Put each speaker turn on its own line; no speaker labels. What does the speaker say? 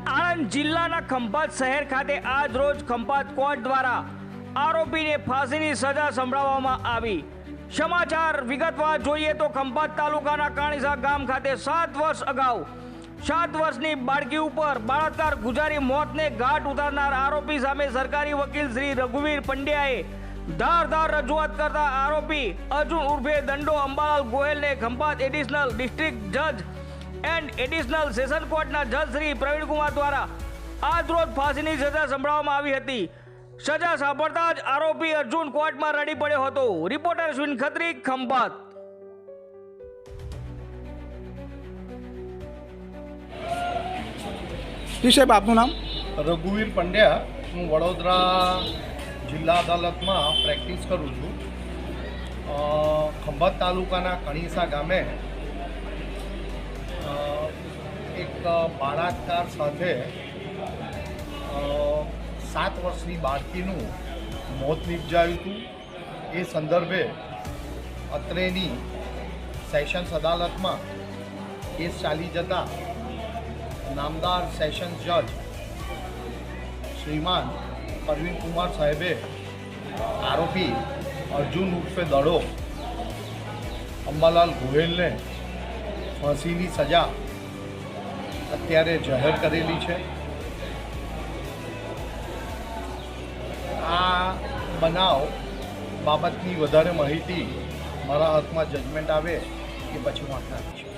આણંદ જિલ્લાના ખંભાત શહેર ખાતે આજ રોજ ખંભાત કોર્ટ દ્વારા આરોપીને ફાંસીની સજા સંભળાવવામાં આવી. સમાચાર વિગતવાર જોઈએ તો ખંભાત તાલુકાના કાણીસા ગામ ખાતે સાત વર્ષ અગાઉ, સાત વર્ષની બાળકી ઉપર બળાત્કાર ગુજારી મોતને ઘાટ ઉતારનાર આરોપી સામે સરકારી વકીલ શ્રી રઘુવીર પંડ્યાએ ધારધાર રજૂઆત કરતા આરોપી અર્જુન ઉર્ફે દંડો અંબાલાલ ગોયલને ખંભાત એડિશનલ ડિસ્ટ્રિક્ટ જજ એન્ડ એડિશનલ સેશન કોર્ટના જજ શ્રી પ્રવીણકુમાર દ્વારા આજ રોજ ફાંસીની સજા સંભળાવવામાં આવી હતી. સજા સાંભળતા જ આરોપી અર્જુન કોર્ટમાં રડી પડ્યો હતો. રિપોર્ટર અશ્વિન ખત્રી ખંભાત.
જી સાહેબ આપનું નામ?
રઘુવીર પંડ્યા. હું વડોદરા જિલ્લા અદાલતમાં પ્રેક્ટિસ કરું છું. ખંભાત તાલુકાના કણીસા ગામે એક બાળાકાર સાથે સાત વર્ષની બાળકીનું મોત નિપજાયું હતું. એ સંદર્ભે અત્રેની સેશન્સ અદાલતમાં કેસ ચાલી જતા નામદાર સેશન્સ જજ શ્રીમાન પરવીન કુમાર સાહેબે આરોપી અર્જુન ઉર્ફે દડો અંબાલાલ ગોહેલને ફાંસીની સજા અત્યારે જાહેર કરેલી છે. આ બનાવ બાબતની વધારે માહિતી મારા હાથમાં જજમેન્ટ આવે કે પછી હું આપનારી